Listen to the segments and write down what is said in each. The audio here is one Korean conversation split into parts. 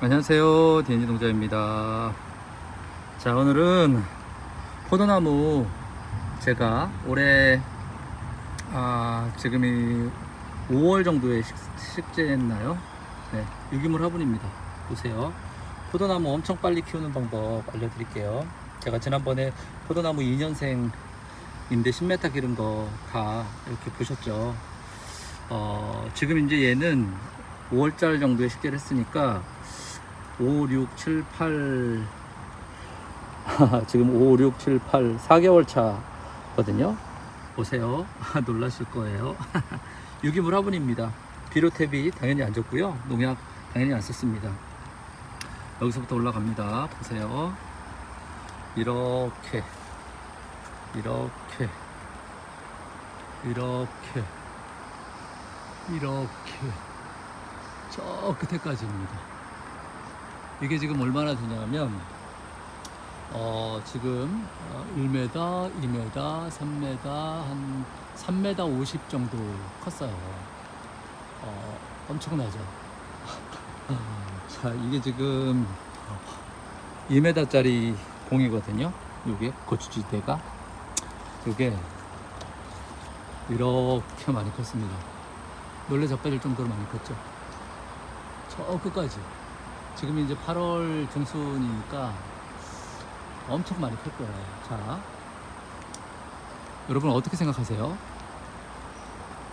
안녕하세요. 디엔지 농자입니다. 자 오늘은 포도나무 제가 올해 아 지금이 5월 정도에 식, 식재했나요? 네 유기물 화분입니다. 보세요. 포도나무 엄청 빨리 키우는 방법 알려드릴게요. 제가 지난번에 포도나무 2년생인데 10m 기른 거 다 이렇게 보셨죠? 어, 지금 이제 얘는 5월달 정도에 식재를 했으니까 5, 6, 7, 8 지금 5, 6, 7, 8 4개월 차거든요. 보세요. 놀라실 거예요. 유기물 화분입니다. 비료탭이 당연히 안 줬고요. 농약 당연히 안 썼습니다. 여기서부터 올라갑니다. 보세요. 이렇게 이렇게 이렇게 이렇게. 저 끝에까지입니다. 이게 지금 얼마나 되냐면 어, 지금 어, 1m, 2m, 3m, 한 3m 50 정도 컸어요. 어, 엄청나죠. 자, 이게 지금 2m짜리 공이거든요. 요게 고추지대가 요게 이렇게 많이 컸습니다. 놀래 자빠질 정도로 많이 컸죠. 저 끝까지. 지금 이제 8월 중순이니까 엄청 많이 클 거예요. 자, 여러분 어떻게 생각하세요?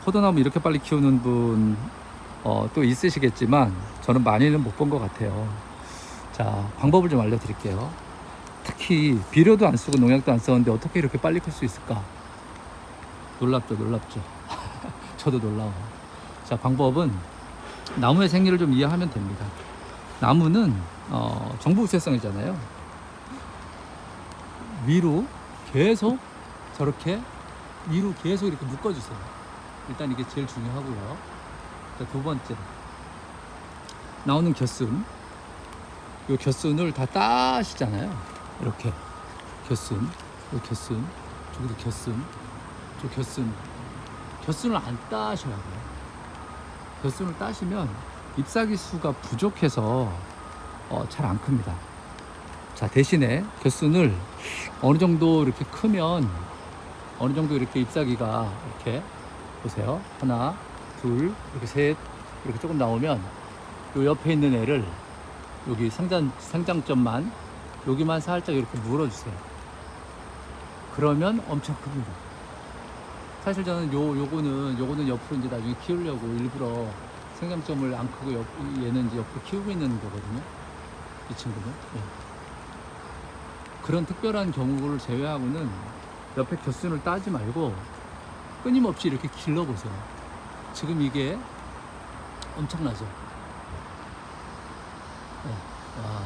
포도나무 이렇게 빨리 키우는 분, 어, 또 있으시겠지만 저는 많이는 못 본 것 같아요. 자, 방법을 좀 알려드릴게요. 특히 비료도 안 쓰고 농약도 안 썼는데 어떻게 이렇게 빨리 클 수 있을까? 놀랍죠, 놀랍죠. 저도 놀라워요. 자, 방법은 나무의 생리를 좀 이해하면 됩니다. 나무는 어, 정부우세성이잖아요. 위로 계속 저렇게 위로 계속 이렇게 묶어주세요. 일단 이게 제일 중요하고요. 자, 두 번째 나오는 겨순, 이 겨순을 다 따시잖아요. 이렇게 겨순, 이 겨순, 저기도 겨순, 저 겨순, 겨순을 안 따셔야 돼요. 벼순을 따시면 잎사귀 수가 부족해서 어, 잘 안 큽니다. 자 대신에 겨순을 어느 정도 이렇게 크면 어느 정도 이렇게 잎사귀가 이렇게 보세요 하나 둘 이렇게 셋 이렇게 조금 나오면 요 옆에 있는 애를 여기 상장 상장점만 여기만 살짝 이렇게 물어주세요. 그러면 엄청 큽니다. 사실 저는 요 요거는 요거는 옆으로 이제 나중에 키우려고 일부러 생장점을 안 크고 옆, 얘는 이제 옆으로 키우고 있는 거거든요. 이 친구는. 예. 그런 특별한 경우를 제외하고는 옆에 겨순을 따지 말고 끊임없이 이렇게 길러보세요. 지금 이게 엄청나죠. 예. 와.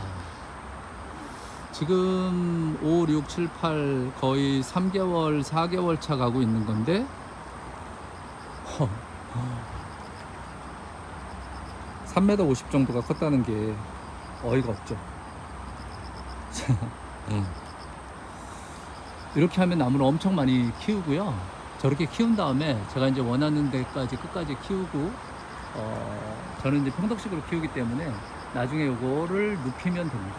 지금 5, 6, 7, 8 거의 3개월, 4개월 차 가고 있는 건데 허, 3m 50 정도가 컸다는 게 어이가 없죠. 음. 이렇게 하면 나무를 엄청 많이 키우고요. 저렇게 키운 다음에 제가 이제 원하는 데까지 끝까지 키우고 어, 저는 이제 평덕식으로 키우기 때문에 나중에 요거를 눕히면 됩니다.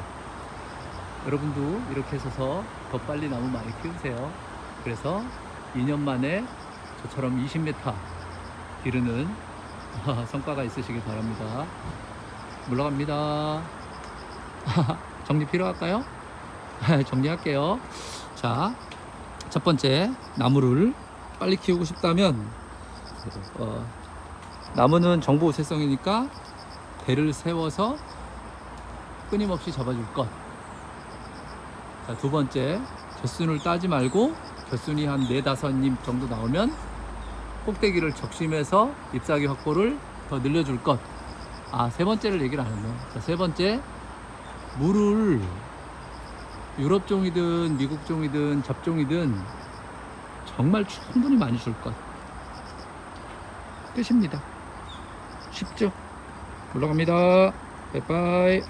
여러분도 이렇게 해서 더 빨리 나무 많이 키우세요. 그래서 2년 만에 저처럼 20m 기르는 성과가 있으시길 바랍니다. 물러갑니다. 정리 필요할까요? 정리할게요. 자, 첫 번째 나무를 빨리 키우고 싶다면 어, 나무는 정보 우세성이니까 배를 세워서 끊임없이 잡아줄 것. 자, 두 번째, 젖순을 따지 말고 젖순이 한 네다섯 잎 정도 나오면 꼭대기를 적심해서 잎사귀 확보를 더 늘려줄 것. 아, 세 번째를 얘기를 안 했네요. 자, 세 번째, 물을 유럽 종이든 미국 종이든 잡종이든 정말 충분히 많이 줄 것. 끝입니다. 쉽죠? 올라갑니다. 바이바이.